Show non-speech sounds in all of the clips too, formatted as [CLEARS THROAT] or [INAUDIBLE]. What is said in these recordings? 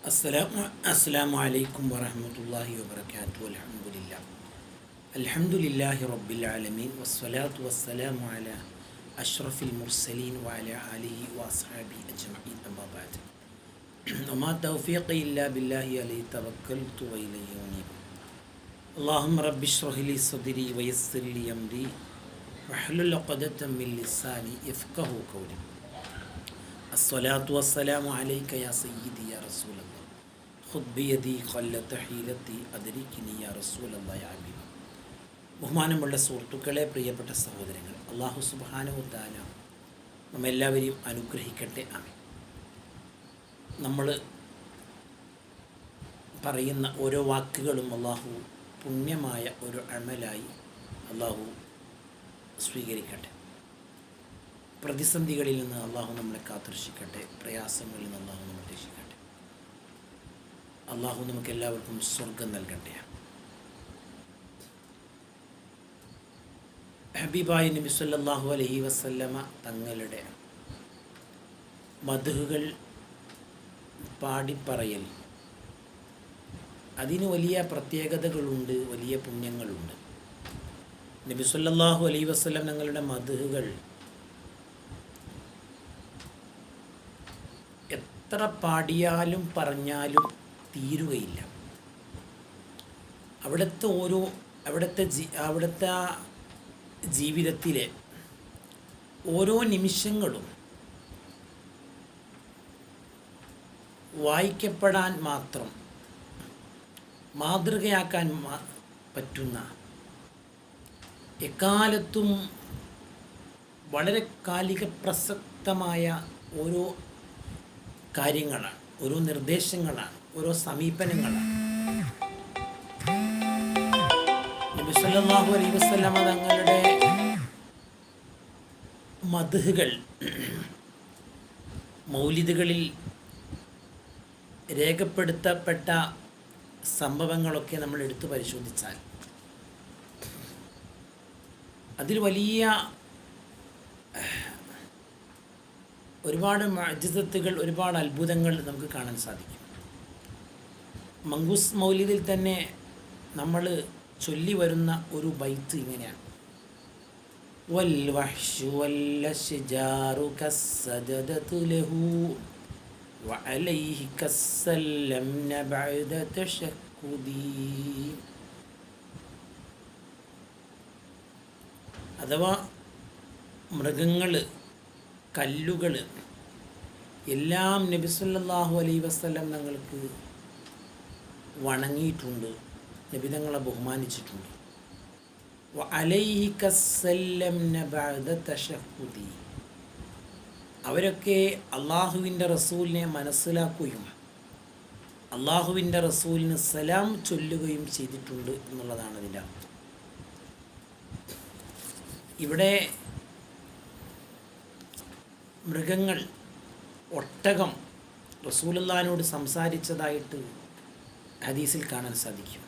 السلام السلام عليكم ورحمة الله وبركاته الحمد لله. الحمد لله رب العالمين والصلاة والسلام على أشرف المرسلين وعلى آله وأصحابه أجمعين أما بعد. [CLEARS THROAT] وما توفيقي إلا بالله عليه توكلت وإليه أنيب. اللهم رب اشرح لي صدري ويسر لي أمري واحلل عقدة من لساني يفقه قولي. അസ്വലാത്തു വസ്സലാമു അലൈക്ക യാ സയ്യിദി യാ റസൂലല്ല. ഹുദ്ബിയതി കൊല്ലത്ത് ഹീലത്തി അതിരിക്കിനി യാ റസൂലല്ല യാ അബീബ ബഹുമാനമുള്ള സുഹൃത്തുക്കളെ പ്രിയപ്പെട്ട സഹോദരങ്ങൾ അള്ളാഹു സുബാനുദ്ദാന നമ്മെല്ലാവരെയും അനുഗ്രഹിക്കട്ടെ. ആമേ നമ്മൾ പറയുന്ന ഓരോ വാക്കുകളും അള്ളാഹു പുണ്യമായ ഒരു അമലായി അള്ളാഹു സ്വീകരിക്കട്ടെ. പ്രതിസന്ധികളിൽ നിന്ന് അള്ളാഹു നമ്മളെ കാത്തുരക്ഷിക്കട്ടെ പ്രയാസങ്ങളിൽ നിന്ന് അള്ളാഹു നമ്മളെ രക്ഷിക്കട്ടെ. അള്ളാഹു നമുക്ക് എല്ലാവർക്കും സ്വർഗം നൽകട്ടെ. ഹബീബായ നബി സല്ലല്ലാഹു അലഹി വസല്ലമ തങ്ങളുടെ മധുഹുകൾ പാടിപ്പറയൽ. അതിന് വലിയ പ്രത്യേകതകളുണ്ട് വലിയ പുണ്യങ്ങളുണ്ട്. നബി സല്ലല്ലാഹു അലൈഹി വസ്ലം ഞങ്ങളുടെ മധുഹുകൾ എത്ര പാടിയാലും പറഞ്ഞാലും തീരുകയില്ല. അവിടുത്തെ ഓരോ അവിടുത്തെ ജീ അവിടുത്തെ ജീവിതത്തിലെ ഓരോ നിമിഷങ്ങളും വായിക്കപ്പെടാൻ മാത്രം മാതൃകയാക്കാൻ പറ്റുന്ന എക്കാലത്തും വളരെ കാലിക പ്രസക്തമായ ഓരോ കാര്യങ്ങളാണ്. ഓരോ നിർദ്ദേശങ്ങളാണ്. ഓരോ സമീപനങ്ങളാണ്. അലൈഹി വസല്ലമ തങ്ങളുടെ മൗലിദുകളിൽ രേഖപ്പെടുത്തപ്പെട്ട സംഭവങ്ങളൊക്കെ നമ്മൾ എടുത്തു പരിശോധിച്ചാൽ അതിൽ വലിയ ഒരുപാട് മജിസത്തുകൾ ഒരുപാട് അത്ഭുതങ്ങൾ നമുക്ക് കാണാൻ സാധിക്കും മങ്കൂസ് മൗലിദിൽ തന്നെ നമ്മൾ ചൊല്ലി വരുന്ന ഒരു ബൈത്ത് ഇങ്ങനെയാണ് والوحش والأشجار كالسجدة له وعليه كالسلمن بعد تشكدي അഥവാ മൃഗങ്ങൾ കല്ലുകൾ. എല്ലാം നബി സല്ലല്ലാഹു അലൈഹി വസല്ലം തങ്ങൾക്ക് വണങ്ങിയിട്ടുണ്ട്. നബി തങ്ങളെ ബഹുമാനിച്ചിട്ടുണ്ട്. അവരൊക്കെ അള്ളാഹുവിന്റെ റസൂലിനെ മനസ്സിലാക്കുകയും അള്ളാഹുവിന്റെ റസൂലിന് സലാം ചൊല്ലുകയും ചെയ്തിട്ടുണ്ട് എന്നുള്ളതാണ് അതിന്റെ ഇവിടെ മൃഗങ്ങൾ ഒട്ടകം റസൂലുള്ളാഹിനോട് സംസാരിച്ചതായിട്ട് ഹദീസിൽ കാണാൻ സാധിക്കും.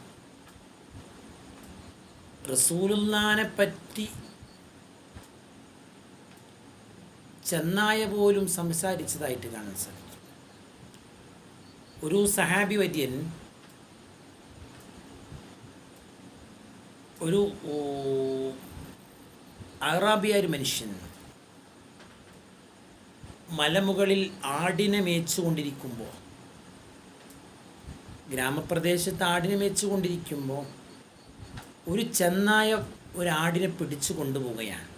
റസൂലുല്ലാനെ പറ്റി ചെന്നായ പോലും സംസാരിച്ചതായിട്ട് കാണാൻ സാധിക്കും. ഒരു സഹാബി വര്യൻ ഒരു അറാബിയായ അറാബിയ ഒരു മനുഷ്യൻ മലമുകളിൽ ആടിനെ മേച്ചുകൊണ്ടിരിക്കുമ്പോൾ ഗ്രാമപ്രദേശത്ത് ആടിനെ മേച്ചുകൊണ്ടിരിക്കുമ്പോൾ ഒരു ചെന്നായ ഒരാടിനെ പിടിച്ചു കൊണ്ടുപോവുകയാണ്.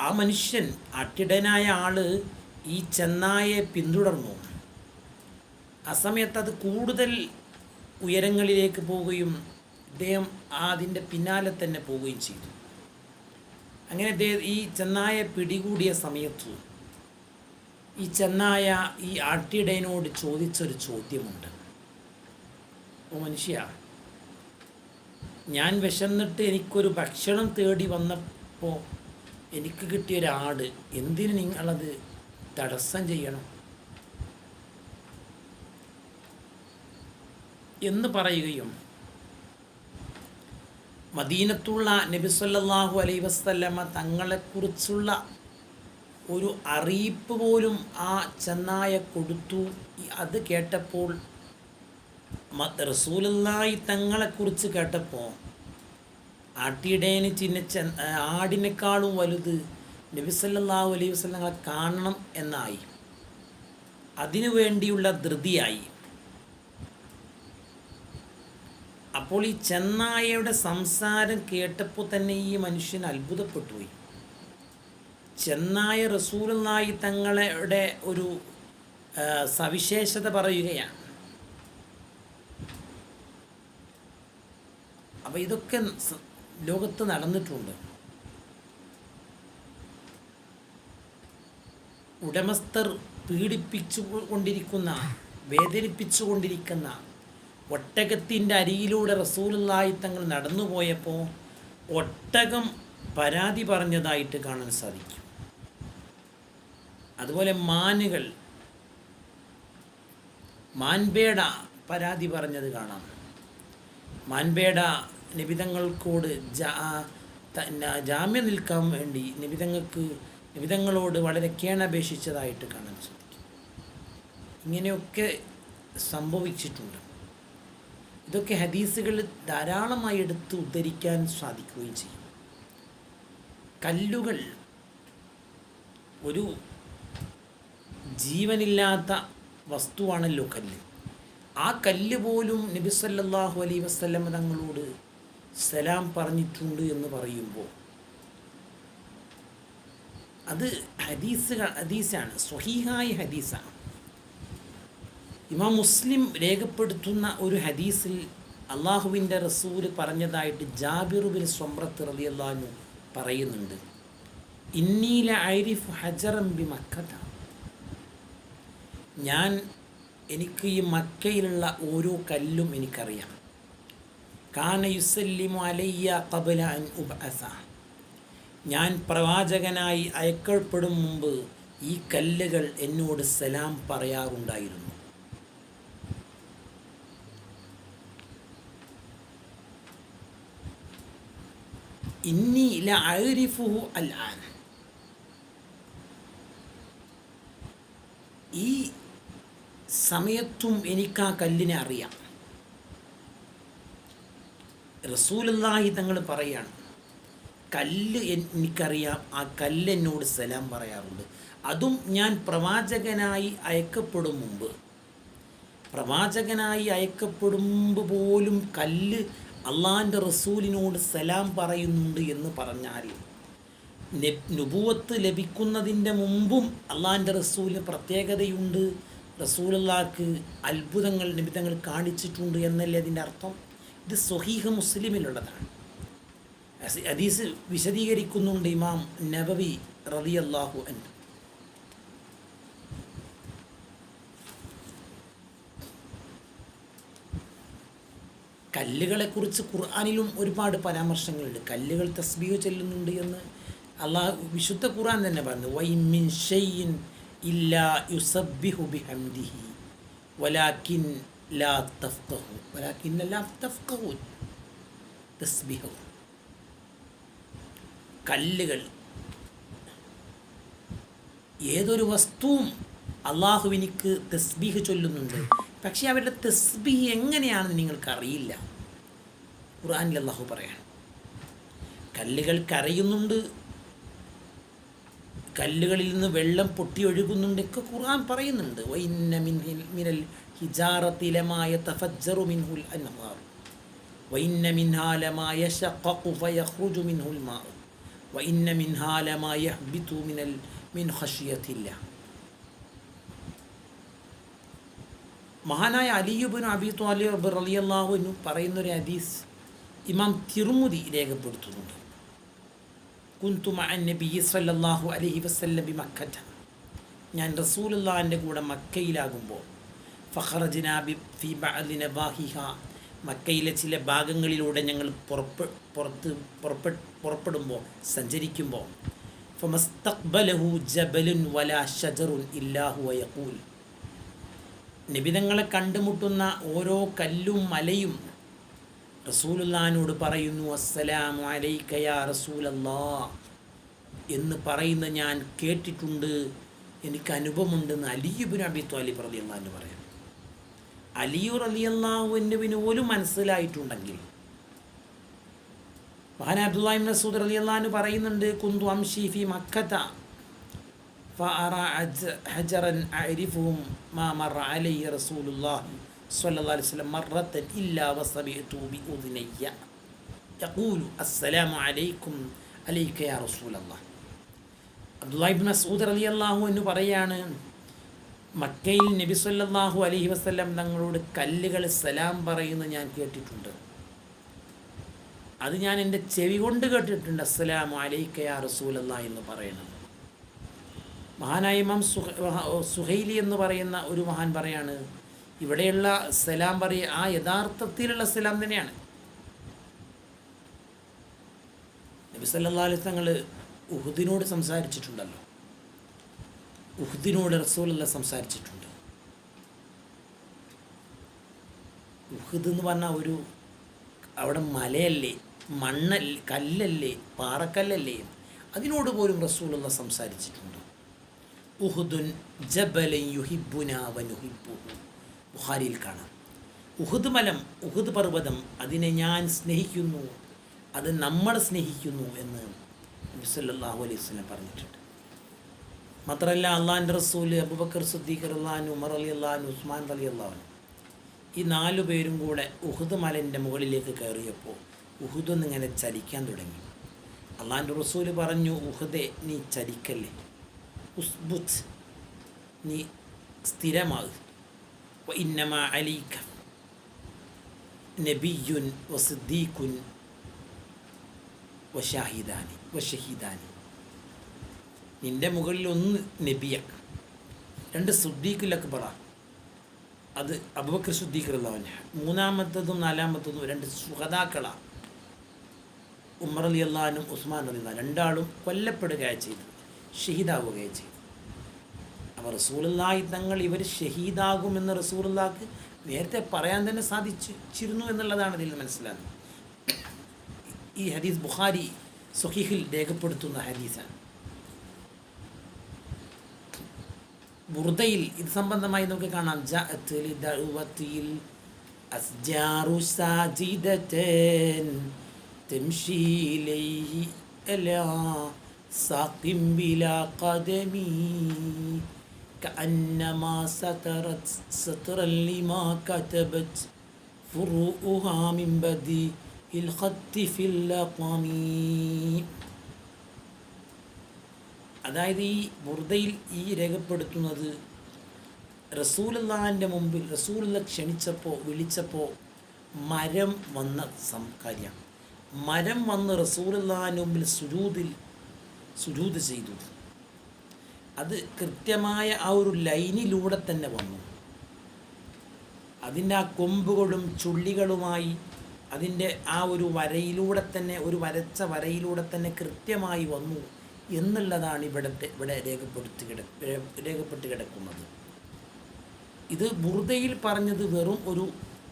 ആ മനുഷ്യൻ അട്ടിടനായ ആൾ ഈ ചെന്നായെ പിന്തുടർന്നു. ആ സമയത്ത് അത് കൂടുതൽ ഉയരങ്ങളിലേക്ക് പോവുകയും അദ്ദേഹം അതിന്റെ പിന്നാലെ തന്നെ പോവുകയും ചെയ്തു. അങ്ങനെ ഈ ചെന്നായ പിടികൂടിയ സമയത്ത് ഈ ചെന്നായ ഈ ആട്ടിടയനോട് ചോദിച്ചൊരു ചോദ്യമുണ്ട്. ഓ മനുഷ്യ ഞാൻ വിശന്നിട്ട് എനിക്കൊരു ഭക്ഷണം തേടി വന്നപ്പോൾ എനിക്ക് കിട്ടിയൊരാട് എന്തിന് നിങ്ങളത് തടസ്സം ചെയ്യണം? എന്ന് പറയുകയും മദീനത്തുള്ള നബി സല്ലല്ലാഹു അലൈഹി വസല്ലമ തങ്ങളെക്കുറിച്ചുള്ള ഒരു അറിയിപ്പ് പോലും ആ ചെന്നായ കൊടുത്തു. അത് കേട്ടപ്പോൾ റസൂലല്ലായി തങ്ങളെക്കുറിച്ച് കേട്ടപ്പോൾ ആട്ടിയിടേന് ചിന്ന ചെ ആടിനേക്കാളും വലുത് നബിസല്ലാഹു അലൈഹി വസ്ലങ്ങളെ കാണണം എന്നായി. അതിനു വേണ്ടിയുള്ള ധൃതിയായി. അപ്പോൾ ഈ ചെന്നായയുടെ സംസാരം കേട്ടപ്പോൾ തന്നെ ഈ മനുഷ്യൻ അത്ഭുതപ്പെട്ടുപോയി. ചെന്നായ റസൂലായി തങ്ങളുടെ ഒരു സവിശേഷത പറയുകയാണ്. അപ്പോൾ ഇതൊക്കെ ലോകത്ത് നടന്നിട്ടുണ്ട്. ഉടമസ്ഥർ പീഡിപ്പിച്ചു കൊണ്ടിരിക്കുന്ന വേദനിപ്പിച്ചു കൊണ്ടിരിക്കുന്ന ഒട്ടകത്തിന്റെ അരിയിലൂടെ റസൂലായി തങ്ങൾ നടന്നുപോയപ്പോൾ ഒട്ടകം പരാതി പറഞ്ഞതായിട്ട് കാണാൻ സാധിക്കും. അതുപോലെ മാനുകൾ മാൻപേട പരാതി പറഞ്ഞത് കാണാം. മാൻപേട നിബിതങ്ങൾക്കോട് ജാമ്യം നിൽക്കാൻ വേണ്ടി നിബിതങ്ങൾക്ക് നിബിതങ്ങളോട് വളരെ കേണപേക്ഷിച്ചതായിട്ട് കാണാൻ സാധിക്കും. ഇങ്ങനെയൊക്കെ സംഭവിച്ചിട്ടുണ്ട്. ഇതൊക്കെ ഹദീസുകൾ ധാരാളമായി എടുത്ത് ഉദ്ധരിക്കാൻ സാധിക്കുകയും ചെയ്യും. കല്ലുകൾ ഒരു ജീവനില്ലാത്ത വസ്തുവാണല്ലോ കല്ല്. ആ കല്ല് പോലും നബി സല്ലാഹു അലൈ വസ്ലം തങ്ങളോട് സലാം പറഞ്ഞിട്ടുണ്ട് എന്ന് പറയുമ്പോൾ അത് ഹദീസ് ഹദീസാണ് സ്വഹീഹായ ഹദീസാണ്. ഇമാം മുസ്ലിം രേഖപ്പെടുത്തുന്ന ഒരു ഹദീസിൽ അള്ളാഹുവിന്റെ റസൂൽ പറഞ്ഞതായിട്ട് ജാബിറുബിൻ സ്വമ്രത്ത് റലിയല്ലാഹു പറയുന്നുണ്ട്. ഇന്നീല ഐരിഫ് ഹജറം ബി മക്കത ഞാൻ എനിക്ക് ഈ മക്കയിലുള്ള ഓരോ കല്ലും എനിക്കറിയാം. കാന യുസല്ലിമു അലയ്യ കബല അൻ ഉബഅസ. ഞാൻ പ്രവാചകനായി അയക്കപ്പെടും മുമ്പ് ഈ കല്ലുകൾ എന്നോട് സലാം പറയാറുണ്ടായിരുന്നു. ഇന്നി ല അരിഫുഹു അൽ ഈ സമയത്തും എനിക്ക് ആ കല്ലിനെ അറിയാം. റസൂലല്ലാഹി തങ്ങൾ പറയാണ് കല്ല് എനിക്കറിയാം ആ കല്ല് എന്നോട് സലാം പറയാറുണ്ട്. അതും ഞാൻ പ്രവാചകനായി അയക്കപ്പെടും മുമ്പ്. പ്രവാചകനായി അയക്കപ്പെടുമ്പോൾ പോലും കല്ല് അള്ളാഹിന്റെ റസൂലിനോട് സലാം പറയുന്നുണ്ട് എന്ന് പറഞ്ഞാൽ നുപൂവത്ത് ലഭിക്കുന്നതിന്റെ മുമ്പും അള്ളാഹിന്റെ റസൂലിന് പ്രത്യേകതയുണ്ട്. റസൂലല്ലാക്ക് അത്ഭുതങ്ങൾ നിമിത്തങ്ങൾ കാണിച്ചിട്ടുണ്ട് എന്നല്ലേ അതിന്റെ അർത്ഥം? ഇത് സ്വഹീഹ മുസ്ലിമിലുള്ളതാണ്. ഹദീസ് വിശദീകരിക്കുന്നുണ്ട് ഇമാം നബവി റളിയല്ലാഹു അൻഹു. കല്ലുകളെക്കുറിച്ച് ഖുർആാനിലും ഒരുപാട് പരാമർശങ്ങളുണ്ട്. കല്ലുകൾ തസ്ബീഹ് ചെല്ലുന്നുണ്ട് എന്ന് അള്ളാഹ് വിശുദ്ധ ഖുർആൻ തന്നെ പറഞ്ഞു. വൈമിൻ ഷെയ്യിൻ ഇല്ലാ യുസബ്ബിഹു ബിഹംദിഹി വലാക്കിൻ ലാ തഫ്ഖഹു. വലാക്കിൻ ലാ തഫ്ഖഹു തസ്ബിഹു. കല്ലുകൾ ഏതൊരു വസ്തുവും അള്ളാഹുവിനിക്ക് തസ്ബീഹ് ചൊല്ലുന്നുണ്ട്. പക്ഷേ അവരുടെ തസ്ബീഹ് എങ്ങനെയാണെന്ന് നിങ്ങൾക്കറിയില്ല. ഖുർആനിൽ അള്ളാഹു പറയാണ്. കല്ലുകൾ കരയുന്നുണ്ട്. കല്ലുകളിൽ നിന്ന് വെള്ളം പൊട്ടി ഒഴുകുന്നുണ്ട് ഒക്കെ ഖുർആൻ പറയുന്നുണ്ട്. വൈന്ന മിനൽ ഹിജാറത്തിലമായ തഫജ്ജറു മിൻഹുൽ അൻഹാർ. വൈന്ന മിൻഹാലമായ ഷഖഖു ഫയഖ്റുജു മിൻഹുൽ മാ വൈന്ന മിൻഹാലമായ ഹബിതു മിനൽ മിൻ ഖശിയത്തില്ല മഹാനായ അലിയുബിൻ അബി ത്വാലിബ് റലിയല്ലാഹുവിനു പറയുന്നൊരു ഹദീസ് ഇമാം തിരുമുതി രേഖപ്പെടുത്തുന്നുണ്ട്. കുന്തു മഅൻ നബി സല്ലല്ലാഹു അലൈഹി വസല്ലം ബി മക്കറ്റ ഞാൻ റസൂലുള്ളാഹിന്റെ കൂടെ മക്കയിലാകുമ്പോൾ ഫഹറജിനാബിഹ ബാഹിഹ മക്കയിലെ ചില ഭാഗങ്ങളിലൂടെ ഞങ്ങൾ പുറപ്പ് പുറത്ത് പുറപ്പെ പുറപ്പെടുമ്പോൾ സഞ്ചരിക്കുമ്പോൾ ഫമസ്തഖ്ബലഹു ജബലുൻ വലാ ഷജറുൻ ഇല്ലാഹു വയഖൂൽ. നിബിതങ്ങളെ കണ്ടുമുട്ടുന്ന ഓരോ കല്ലും മലയും റസൂലുല്ലാനോട് പറയുന്നു അസ്സലാമു അലൈക്കയാ റസൂലല്ലാ എന്ന് പറയുന്ന ഞാൻ കേട്ടിട്ടുണ്ട്. എനിക്ക് അനുഭവമുണ്ടെന്ന് അലിയുബിൻ അബി ത്വാലിബ് റലി അള്ളാഹു പറയാം അലിയു റലി അള്ളാഹുവിന് പോലും മനസ്സിലായിട്ടുണ്ടെങ്കിൽ. മഹാൻ അബ്ദുല്ലാഹിം മസൂദ് അള്ളഹാന് പറയുന്നുണ്ട് കുന്തു ഫി മക്കത്ത. فأراعت حجرا أعرفهم ما مر علي رسول الله صلى الله عليه وسلم അലൈഹി വസല്ലം മറത്തൻ ഇല്ലാ يقول السلام عليكم عليك يا رسول الله عبد الله بن مسعود رضي الله عنه പറയാണ് മക്കയിൽ നബി സല്ലല്ലാഹു അലൈഹി വസല്ലം തങ്ങളോട് കല്ലുകൾ സലാം പറയുന്നു ഞാൻ കേട്ടിട്ടുണ്ട് അത് ഞാൻ എന്റെ ചെവി കൊണ്ട് കേട്ടിട്ടുണ്ട് അസ്സലാമു يا رسول الله എന്ന് പറയുന്നത് മഹാനായ ഇമാം സുഹൈലി എന്ന് പറയുന്ന ഒരു മഹാൻ പറയാണ് ഇവിടെയുള്ള സലാം പറയ ആ യഥാർത്ഥത്തിലുള്ള സലാം തന്നെയാണ്. നബി സല്ലാ അലൈഹി തങ്ങൾ ഉഹുദിനോട് സംസാരിച്ചിട്ടുണ്ടല്ലോ. ഉഹുദിനോട് റസൂലല്ല സംസാരിച്ചിട്ടുണ്ട്. ഉഹുദ് എന്ന് പറഞ്ഞാൽ ഒരു അവിടെ മലയല്ലേ മണ്ണല്ലേ കല്ലല്ലേ പാറക്കല്ലല്ലേ. അതിനോട് പോലും റസൂലുള്ള സംസാരിച്ചിട്ടുണ്ട്. ഉഹുദുൻ ജബലൻ ബുഖാരിയിൽ കാണാം. ഉഹുദ് മലം ഉഹുദ് പർവതം അതിനെ ഞാൻ സ്നേഹിക്കുന്നു അത് നമ്മൾ സ്നേഹിക്കുന്നു എന്ന് നബിസല്ലാഹു അലൈഹി വസ്ലം പറഞ്ഞിട്ടുണ്ട്. മാത്രമല്ല അള്ളാഹിന്റെ റസൂൽ അബുബക്കർ സുദ്ദീഖർ അള്ളഹാൻ ഉമർ അലി അള്ളഹാൻ ഉസ്മാൻ അലി അള്ളഹാൻ ഈ നാലു പേരും കൂടെ ഉഹുദ് മലന്റെ മുകളിലേക്ക് കയറിയപ്പോൾ ഉഹുദ് ഒന്നിങ്ങനെ ചലിക്കാൻ തുടങ്ങി. അള്ളാഹിന്റെ റസൂൽ പറഞ്ഞു ഉഹുദെ നീ ചലിക്കല്ലേ? ഉസ്ബുത്ത് നീ സ്ഥിരമാകും. ഇന്നമ അലീക്ക നബിയുൻ വസുദ്ദീഖുൻ വഷാഹിദാനി വഷഹീദാനി നിന്റെ മുകളിൽ ഒന്ന് നബിയ. രണ്ട് സുദ്ദീഖുൽ അക്ബറ. അത് അബുബക്കർ സുദ്ദീഖുള്ളവൻ മൂന്നാമത്തതും നാലാമത്തതും രണ്ട് സുഹതാക്കളാണ് ഉമർ അലി അള്ളഹാനും ഉസ്മാൻ അലി അള്ളഹാൻ രണ്ടാളും കൊല്ലപ്പെടുകയാണ് ചെയ്തത്. ഷഹീദാവുകയാണ് ചെയ്തത് അപ്പോൾ റസൂലുള്ളാഹി തങ്ങൾ ഇവർ ഷഹീദാകുമെന്ന് റസൂലുള്ളാഹ്ക്ക് നേരത്തെ പറയാൻ തന്നെ സാധിച്ചിരുന്നു എന്നുള്ളതാണ് ഇതിൽ മനസ്സിലാകുന്നത് ഈ ഹദീസ് ബുഖാരി സുഹീഹിൽ രേഖപ്പെടുത്തുന്ന ഹദീസാണ് ബുർദയിൽ ഇത് സംബന്ധമായി നമുക്ക് കാണാം ജഅത്തിൽ അസ്ജാറു സാജിദതൻ تمشي إليه إلى ساق بلا قدم كأنما سترت سترا لما كتبت فروؤها من بدي الخط في اللقم അതായത് ഈ ബുർദയിൽ ഈ രേഖപ്പെടുത്തുന്നത് റസൂലുള്ളാഹിൻ്റെ മുമ്പിൽ റസൂലുള്ള ക്ഷണിച്ചപ്പോൾ വിളിച്ചപ്പോൾ മരം വന്ന സം കാര്യമാണ് മരം വന്ന് റസൂലുള്ളാഹിൻ്റെ മുമ്പിൽ സുജൂതിൽ സുജൂത് ചെയ്തു. അത് കൃത്യമായ ആ ഒരു ലൈനിലൂടെ തന്നെ വന്നു. അതിന്റെ ആ കൊമ്പുകളും ചുള്ളികളുമായി അതിന്റെ ആ ഒരു വരയിലൂടെ തന്നെ ഒരു വരച്ച വരയിലൂടെ തന്നെ കൃത്യമായി വന്നു എന്നുള്ളതാണ് ഇവിടുത്തെ ഇവിടെ രേഖപ്പെടുത്തി കിട രേഖപ്പെട്ട് കിടക്കുന്നത്. ഇത് ബുർദയിൽ പറഞ്ഞത് വെറും ഒരു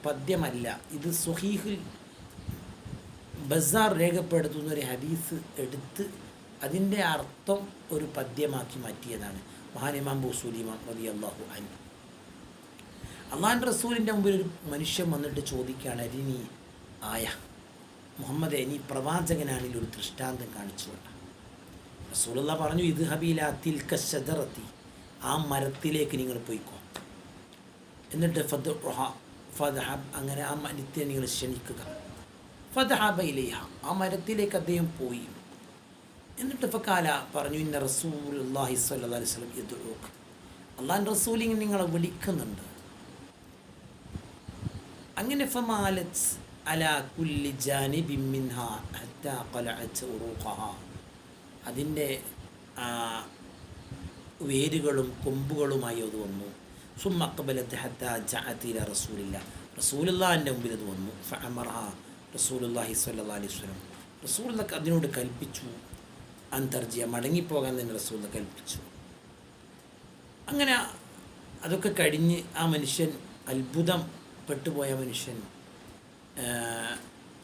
പദ്യമല്ല. ഇത് സുഹീഹിൽ ബസാർ രേഖപ്പെടുത്തുന്ന ഒരു ഹദീസ് എടുത്ത് അതിന്റെ അർത്ഥം ഒരു പദ്യമാക്കി മാറ്റിയതാണ്. മഹാനിമാം ബുസൂലിമാം മതി അള്ളാഹു അൻ അള്ളാൻ റസൂലിന്റെ മുമ്പിൽ ഒരു മനുഷ്യൻ വന്നിട്ട് ചോദിക്കുകയാണ് അരിനി ആയ? മുഹമ്മദ് നീ പ്രവാചകനാണെങ്കിൽ ഒരു ദൃഷ്ടാന്തം കാണിച്ചുകൊണ്ട് റസൂലുള്ള പറഞ്ഞു ഇത് ഹബീല തിൽക്ക ഷജറത്തി ആ മരത്തിലേക്ക് നിങ്ങൾ പോയിക്കോ. എന്നിട്ട് ഫദ് ഫദ്ഹബ് അങ്ങനെ ആ മരത്തെ നിങ്ങൾ ക്ഷണിക്കുക. ഫദ്ഹബ ഇലൈഹ. ആ മരത്തിലേക്ക് അദ്ദേഹം പോയി. എന്നിട്ട് ഫക്കാല പറഞ്ഞു ഇന്ന റസൂൽ അള്ളാഹി സ്വല്ലാ സ്വലം എതിർക്ക് അള്ളാൻ റസൂലിങ് നിങ്ങളെ വിളിക്കുന്നുണ്ട്. അങ്ങനെ ഫമാലത്ത് അല കുല്ലി ജാനിബി മിൻഹ ഹത്താ ഖലഅത് ഉറൂഖഹ. അതിന്റെ വേരുകളും കൊമ്പുകളുമായി അത് വന്നു. സുമ്മക്കബലത്ത് ഹത്ത ജഅത്തില റസൂലില്ല റസൂലുള്ളാഹിന്റെ മുമ്പിൽ അത് വന്നു. ഫഅമർഹ റസൂലുള്ളാഹി സ്വല്ലല്ലാഹി അലൈഹി വസല്ലം. റസൂലുള്ളാഹ് അതിനോട് കൽപ്പിച്ചു. അന്തർജിയ മടങ്ങിപ്പോകാൻ തന്നെ റസൂൽ കൽപ്പിച്ചു. അങ്ങനെ അതൊക്കെ കഴിഞ്ഞ് ആ മനുഷ്യൻ അത്ഭുതം പെട്ടുപോയ മനുഷ്യൻ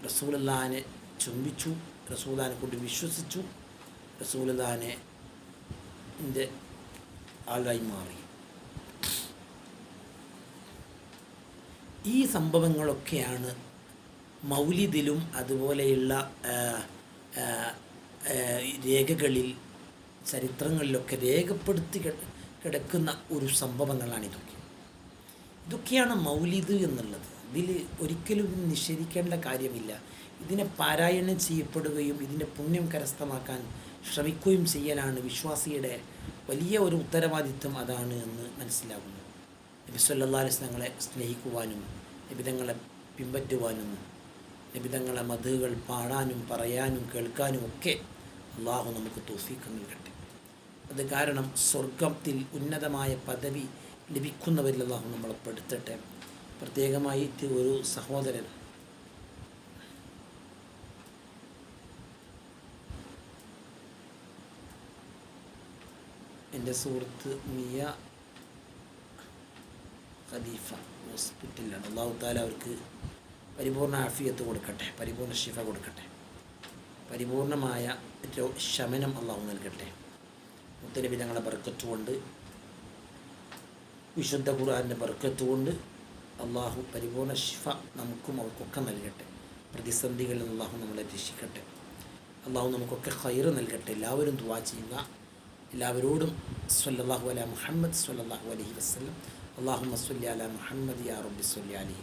റസൂലല്ലാനെ ചുംബിച്ചു റസൂലാനെ കൊണ്ട് വിശ്വസിച്ചു റസൂലല്ലാനെ എന്റെ ആളായി മാറി. ഈ സംഭവങ്ങളൊക്കെയാണ് മൗലിദിലും അതുപോലെയുള്ള രേഖകളിൽ ചരിത്രങ്ങളിലൊക്കെ രേഖപ്പെടുത്തി കിട- കിടക്കുന്ന ഒരു സംഭവങ്ങളാണ് ഇതൊക്കെ. ഇതൊക്കെയാണ് മൗലിദ് എന്നുള്ളത്. ഇതിൽ ഒരിക്കലും നിഷേധിക്കേണ്ട കാര്യമില്ല. ഇതിനെ പാരായണം ചെയ്യപ്പെടുകയും ഇതിന്റെ പുണ്യം കരസ്ഥമാക്കാൻ ശ്രമിക്കുകയും ചെയ്യലാണ് വിശ്വാസിയുടെ വലിയ ഒരു ഉത്തരവാദിത്വം അതാണ് എന്ന് മനസ്സിലാകുന്നു. നബി സല്ലല്ലാഹു അലൈഹി തങ്ങളെ സ്നേഹിക്കുവാനും നബിതങ്ങളെ പിൻപറ്റുവാനും നബിതങ്ങളെ മധുകൾ പാടാനും പറയാനും കേൾക്കാനും ഒക്കെ അള്ളാഹു നമുക്ക് തോഫീക്ക് നൽകട്ടെ. അത് കാരണം സ്വർഗത്തിൽ ഉന്നതമായ പദവി ലഭിക്കുന്നവരിൽ അള്ളാഹു നമ്മളെ പെടുത്തട്ടെ. പ്രത്യേകമായിട്ട് ഒരു സഹോദരൻ. എന്റെ സുഹൃത്ത് മിയ ഖലീഫ ഹോസ്പിറ്റലിലാണ്. അള്ളാഹു താല അവർക്ക് പരിപൂർണ ആഫിയത്ത് കൊടുക്കട്ടെ പരിപൂർണ ശിഫ കൊടുക്കട്ടെ പരിപൂർണമായ ശമനം അള്ളാഹു നൽകട്ടെ. മുത്തനബി ഞങ്ങളെ ബർക്കത്തുകൊണ്ട് വിശുദ്ധ ഖുർആാന്റെ ബർക്കത്തുകൊണ്ട് അള്ളാഹു പരിപൂർണ ശിഫ നമുക്കും അവർക്കൊക്കെ നൽകട്ടെ. പ്രതിസന്ധികളിൽ അള്ളാഹു നമ്മളെ രക്ഷിക്കട്ടെ. അള്ളാഹു നമുക്കൊക്കെ ഹൈറ് നൽകട്ടെ. എല്ലാവരും ദുവാ ചെയ്യുക. എല്ലാവരോടും സ്വല്ലല്ലാഹു അല മുഹമ്മദ് സ്വല്ലല്ലാഹു അലൈഹി വസ്ലം അള്ളാഹു സ്വല്ലി അല മുഹമ്മദ് യാ റബ്ബി സ്വല്ലി അലൈഹി